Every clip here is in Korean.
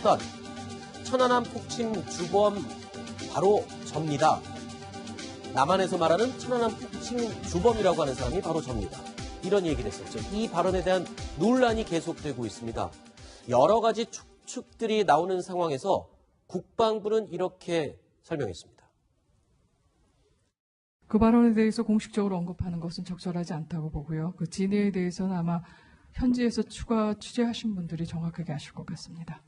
했던 천안함 폭침 주범 바로 접니다. 남한에서 말하는 천안함 폭침 주범이라고 하는 사람이 바로 접니다. 이런 얘기를 했었죠. 이 발언에 대한 논란이 계속되고 있습니다. 여러 가지 추측들이 나오는 상황에서 국방부는 이렇게 설명했습니다. 그 발언에 대해서 공식적으로 언급하는 것은 적절하지 않다고 보고요. 그 진위에 대해서는 아마 현지에서 추가 취재하신 분들이 정확하게 아실 것 같습니다.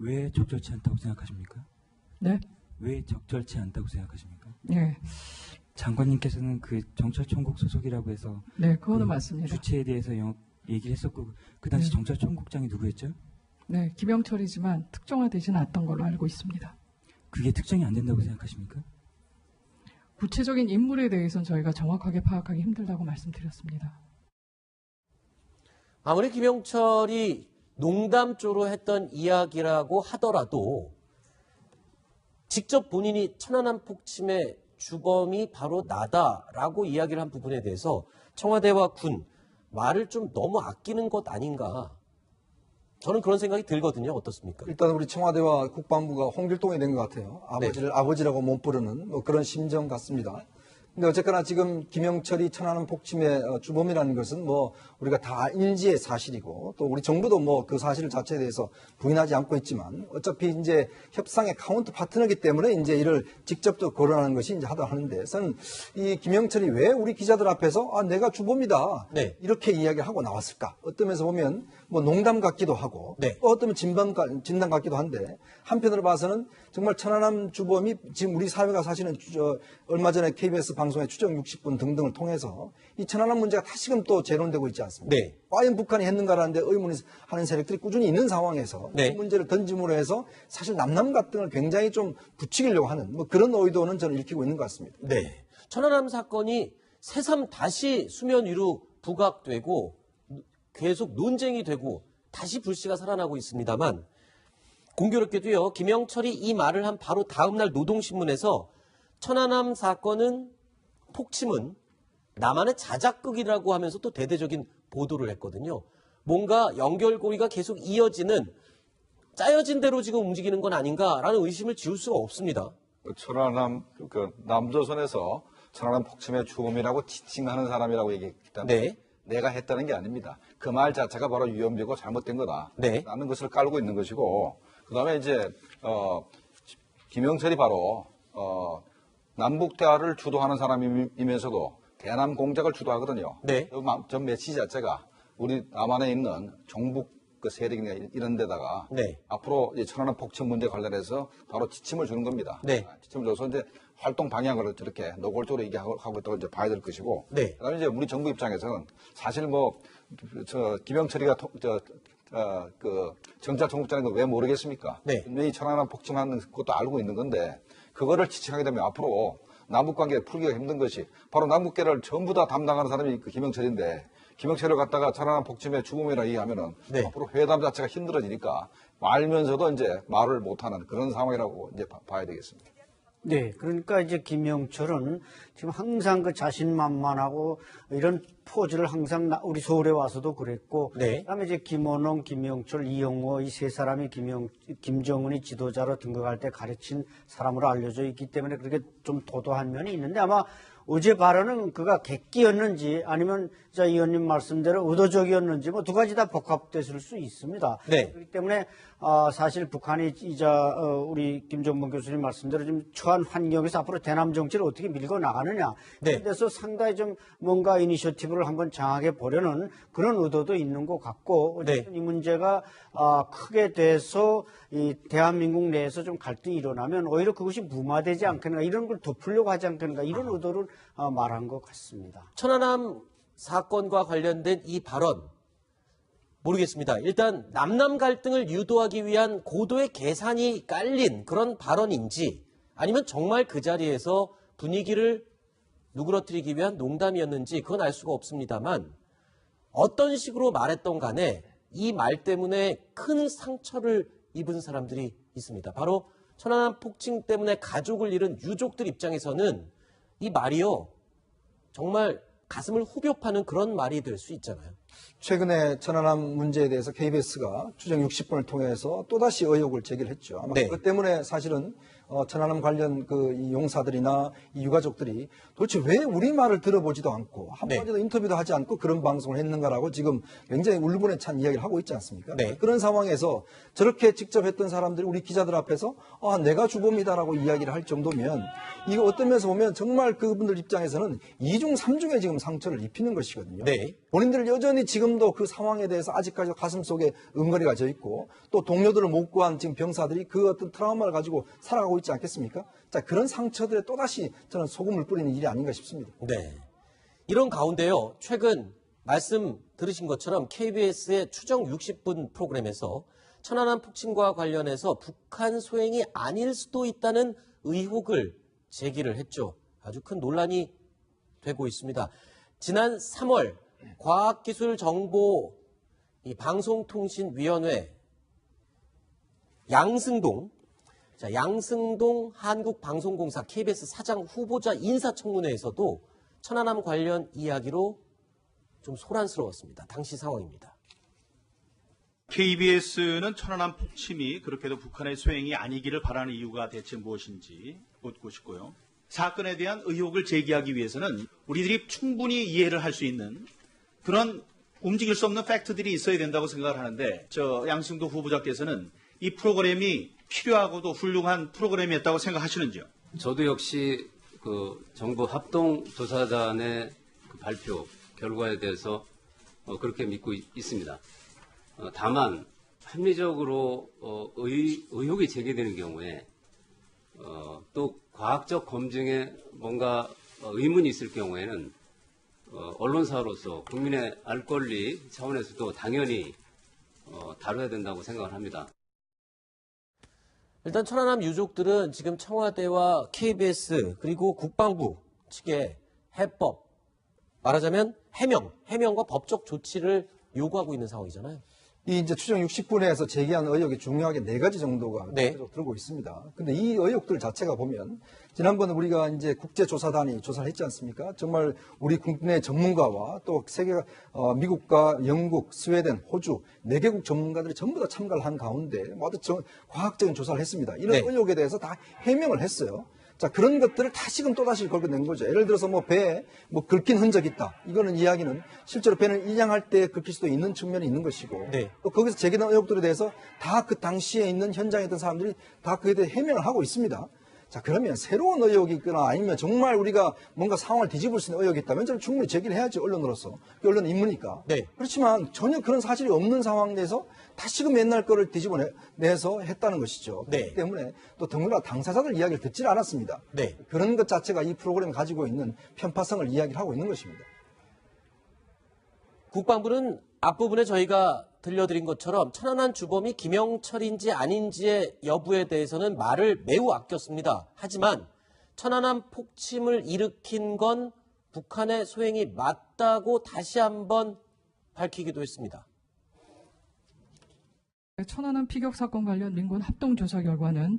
왜 적절치 않다고 생각하십니까? 네? 왜 적절치 않다고 생각하십니까? 예. 장관님께서는 그 정찰총국 소속이라고 해서 네, 그거는 그 맞습니다. 주체에 대해서 영- 얘기를 했었고 그 당시 네. 정찰총국장이 누구였죠? 네, 김영철이지만 특정화되지는 않았던 걸로 알고 있습니다. 그게 특정이 안 된다고 생각하십니까? 구체적인 인물에 대해서는 저희가 정확하게 파악하기 힘들다고 말씀드렸습니다. 아무리 김영철이 농담조로 했던 이야기라고 하더라도 직접 본인이 천안함 폭침의 주범이 바로 나다라고 이야기를 한 부분에 대해서 청와대와 군 말을 좀 너무 아끼는 것 아닌가 저는 그런 생각이 들거든요. 어떻습니까? 일단 우리 청와대와 국방부가 홍길동이 된 것 같아요. 아버지를 아버지라고 못 부르는 뭐 그런 심정 같습니다. 근데 어쨌거나 지금 김영철이 천안함 폭침의 어, 주범이라는 것은 뭐 우리가 다 인지의 사실이고 또 우리 정부도 뭐 그 사실 자체에 대해서 부인하지 않고 있지만 어차피 이제 협상의 카운트 파트너이기 때문에 이제 이를 직접적으로 거론하는 것이 이제 하다 하는데 저는 이 김영철이 왜 우리 기자들 앞에서 아 내가 주범이다 네. 이렇게 이야기를 하고 나왔을까? 어떤 면에서 보면 뭐 농담 같기도 하고 네. 또 어떤 가- 진단 같기도 한데 한편으로 봐서는 정말 천안함 주범이 지금 우리 사회가 사실은 얼마 전에 KBS 방 송의 추정 60분 등등을 통해서 이 천안함 문제가 다시금 또 재론되고 있지 않습니까? 네. 과연 북한이 했는가라는 데 의문이 하는 세력들이 꾸준히 있는 상황에서 네. 이 문제를 던짐으로 해서 사실 남남 갈등을 굉장히 좀 부추기려고 하는 뭐 그런 의도는 저는 읽히고 있는 것 같습니다. 네. 천안함 사건이 새삼 다시 수면 위로 부각되고 계속 논쟁이 되고 다시 불씨가 살아나고 있습니다만 공교롭게도요 김영철이 이 말을 한 바로 다음날 노동신문에서 천안함 사건은 폭침은 나만의 자작극이라고 하면서 또 대대적인 보도를 했거든요. 뭔가 연결고리가 계속 이어지는 짜여진 대로 지금 움직이는 건 아닌가라는 의심을 지울 수가 없습니다. 그 천안함 그 남조선에서 천안함 폭침의 주범이라고 지칭하는 사람이라고 얘기했기 때문에 네. 내가 했다는 게 아닙니다. 그 말 자체가 바로 위험되고 잘못된 거다. 네. 라는 것을 깔고 있는 것이고 그다음에 이제 어 김영철이 바로 어 남북 대화를 주도하는 사람이면서도 대남 공작을 주도하거든요. 네. 그 마- 전 메시지 자체가 우리 남한에 있는 종북 그 세력이나 이런 데다가 네. 앞으로 이 천안함 폭침 문제 관련해서 바로 지침을 주는 겁니다. 네. 아, 지침을 줘서 이제 활동 방향을 저렇게 노골적으로 얘기하고 하고 있다고 이제 봐야 될 것이고. 네. 그다음에 이제 우리 정부 입장에서는 사실 뭐 저 김영철이가 통- 저, 어, 그 정찰총국장인 거왜 모르겠습니까? 네. 분명히 천안함 폭침하는 것도 알고 있는 건데 그거를 지칭하게 되면 앞으로 남북 관계 풀기가 힘든 것이 바로 남북계를 전부 다 담당하는 사람이 그 김영철인데 김영철을 갖다가 천안함 폭침의 죽음이라 얘기하면은 네. 앞으로 회담 자체가 힘들어지니까 알면서도 이제 말을 못하는 그런 상황이라고 이제 봐- 봐야 되겠습니다. 네, 그러니까 이제 김영철은 지금 항상 그 자신만만하고 이런 포즈를 항상 나- 우리 서울에 와서도 그랬고, 네. 그다음에 이제 김원홍, 김영철, 이영호 이 세 사람이 김영 김정은이 지도자로 등극할 때 가르친 사람으로 알려져 있기 때문에 그렇게 좀 도도한 면이 있는데 아마 어제 발언은 그가 객기였는지 아니면 자 의원님 말씀대로 의도적이었는지 뭐 두 가지 다 복합됐을 수 있습니다. 네. 그렇기 때문에 어, 사실 북한이 이자 어, 우리 김정범 교수님 말씀대로 좀 처한 환경에서 앞으로 대남 정치를 어떻게 밀고 나가느냐 네. 그래서 상당히 좀 뭔가 이니셔티브를 한번 장하게 보려는 그런 의도도 있는 것 같고 어쨌든 네. 이 문제가 아, 크게 돼서 이 대한민국 내에서 좀 갈등이 일어나면 오히려 그것이 무마되지 않겠는가 이런 걸 덮으려고 하지 않겠는가 이런 의도를 어, 말한 것 같습니다. 천안함 사건과 관련된 이 발언 모르겠습니다. 일단 남남 갈등을 유도하기 위한 고도의 계산이 깔린 그런 발언인지 아니면 정말 그 자리에서 분위기를 누그러뜨리기 위한 농담이었는지 그건 알 수가 없습니다만 어떤 식으로 말했던 간에 이 말 때문에 큰 상처를 입은 사람들이 있습니다. 바로 천안함 폭침 때문에 가족을 잃은 유족들 입장에서는 이 말이요 정말 가슴을 후벼 파는 그런 말이 될 수 있잖아요. 최근에 천안함 문제에 대해서 KBS가 추정 60분을 통해서 또다시 의혹을 제기를 했죠. 아마 네. 그것 때문에 사실은 어, 천안함 관련 그이 용사들이나 이 유가족들이 도대체 왜 우리 말을 들어보지도 않고 한마디도 인터뷰도 하지 않고 그런 방송을 했는가라고 지금 굉장히 울분에 찬 이야기를 하고 있지 않습니까? 네. 그런 상황에서 저렇게 직접 했던 사람들이 우리 기자들 앞에서 아, 내가 주범이다라고 이야기를 할 정도면 이거 어떤 면에서 보면 정말 그분들 입장에서는 이중삼중에 지금 상처를 입히는 것이거든요. 네. 본인들 여전히 지금도 그 상황에 대해서 아직까지 가슴 속에 응거리가 져 있고 또 동료들을 못 구한 지금 병사들이 그 어떤 트라우마를 가지고 살아가고 있지 않겠습니까? 자, 그런 상처들에 또다시 저는 소금을 뿌리는 일이 아닌가 싶습니다. 네. 이런 가운데요, 최근 말씀 들으신 것처럼 KBS의 추정 60분 프로그램에서 천안함 폭침과 관련해서 북한 소행이 아닐 수도 있다는 의혹을 제기를 했죠. 아주 큰 논란이 되고 있습니다. 지난 3월 과학기술정보 이 방송통신위원회 양승동 자, 양승동 한국방송공사 KBS 사장 후보자 인사청문회에서도 천안함 관련 이야기로 좀 소란스러웠습니다. 당시 상황입니다. KBS는 천안함 폭침이 그렇게도 북한의 소행이 아니기를 바라는 이유가 대체 무엇인지 묻고 싶고요. 사건에 대한 의혹을 제기하기 위해서는 우리들이 충분히 이해를 할 수 있는 그런 움직일 수 없는 팩트들이 있어야 된다고 생각을 하는데 저 양승도 후보자께서는 이 프로그램이 필요하고도 훌륭한 프로그램이었다고 생각하시는지요? 저도 역시 그 정부 합동 조사단의 그 발표 결과에 대해서 어, 그렇게 믿고 있, 습니다 다만 합리적으로 어, 의, 의혹이 제기되는 경우에 어, 또 과학적 검증에 뭔가 어, 의문이 있을 경우에는 어, 언론사로서 국민의 알 권리 차원에서도 당연히 어, 다뤄야 된다고 생각을 합니다. 일단 천안함 유족들은 지금 청와대와 KBS 그리고 국방부 측에 해법 말하자면 해명, 해명과 법적 조치를 요구하고 있는 상황이잖아요. 이 이제 추정 60분에서 제기한 의혹이 중요하게 네 가지 정도가 네. 들고 있습니다. 근데 이 의혹들 자체가 보면 지난번에 우리가 이제 국제조사단이 조사를 했지 않습니까? 정말 우리 국내 전문가와 또 세계 어, 미국과 영국, 스웨덴, 호주 네 개국 전문가들이 전부 다 참가를 한 가운데 저- 과학적인 조사를 했습니다. 이런 네. 의혹에 대해서 다 해명을 했어요. 자, 그런 것들을 다시금 또다시 걸어낸 거죠. 예를 들어서 뭐 배에 뭐 긁힌 흔적이 있다. 이거는 이야기는 실제로 배는 일량할 때 긁힐 수도 있는 측면이 있는 것이고 네. 또 거기서 제기된 의혹들에 대해서 다 그 당시에 있는 현장에 있던 사람들이 다 그에 대해 해명을 하고 있습니다. 자, 그러면 새로운 의혹이 있거나 아니면 정말 우리가 뭔가 상황을 뒤집을 수 있는 의혹이 있다면 저는 충분히 제기를 해야지, 언론으로서. 그 언론 임무니까. 네. 그렇지만 전혀 그런 사실이 없는 상황에서 다시금 옛날 거를 뒤집어내서 했다는 것이죠. 네. 그렇기 때문에 또 더구나 당사자들 이야기를 듣질 않았습니다. 네. 그런 것 자체가 이 프로그램이 가지고 있는 편파성을 이야기를 하고 있는 것입니다. 국방부는 앞부분에 저희가 들려드린 것처럼 천안함 주범이 김영철인지 아닌지의 여부에 대해서는 말을 매우 아꼈습니다. 하지만 천안함 폭침을 일으킨 건 북한의 소행이 맞다고 다시 한번 밝히기도 했습니다. 천안함 피격 사건 관련 민군 합동 조사 결과는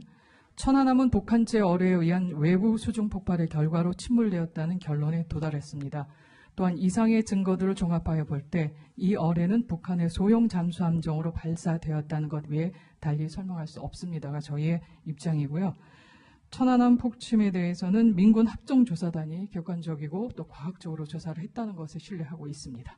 천안함은 독한제 어뢰에 의한 외부 수중 폭발의 결과로 침몰되었다는 결론에 도달했습니다. 또한 이상의 증거들을 종합하여 볼 때 이 어뢰는 북한의 소형 잠수 함정으로 발사되었다는 것 외에 달리 설명할 수 없습니다가 저희의 입장이고요. 천안함 폭침에 대해서는 민군 합동조사단이 객관적이고 또 과학적으로 조사를 했다는 것을 신뢰하고 있습니다.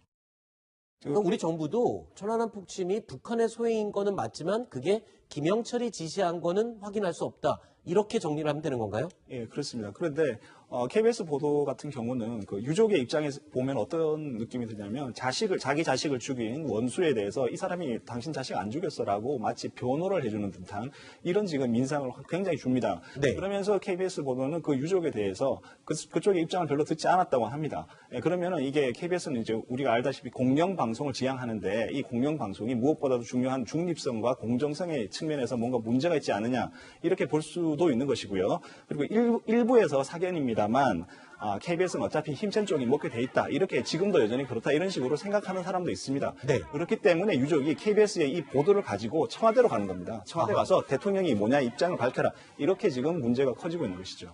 우리 정부도 천안함 폭침이 북한의 소행인 거는 맞지만 그게 김영철이 지시한 거는 확인할 수 없다. 이렇게 정리를 하면 되는 건가요? 예, 그렇습니다. 그런데 어, KBS 보도 같은 경우는 그 유족의 입장에서 보면 어떤 느낌이 드냐면 자식을 자기 자식을 죽인 원수에 대해서 이 사람이 당신 자식 안 죽였어라고 마치 변호를 해주는 듯한 이런 지금 민상을 굉장히 줍니다. 네. 그러면서 KBS 보도는 그 유족에 대해서 그, 그쪽의 입장을 별로 듣지 않았다고 합니다. 예, 그러면은 이게 KBS는 이제 우리가 알다시피 공영 방송을 지향하는데 이 공영 방송이 무엇보다도 중요한 중립성과 공정성의 측면에서 뭔가 문제가 있지 않느냐 이렇게 볼 수도 있는 것이고요. 그리고 일부, 일부에서 사견입니다 만 아, KBS는 어차피 힘센 쪽이 먹게 돼 있다. 이렇게 지금도 여전히 그렇다. 이런 식으로 생각하는 사람도 있습니다. 네. 그렇기 때문에 유족이 KBS의 이 보도를 가지고 청와대로 가는 겁니다. 청와대. 가서 대통령이 뭐냐 입장을 밝혀라. 이렇게 지금 문제가 커지고 있는 것이죠.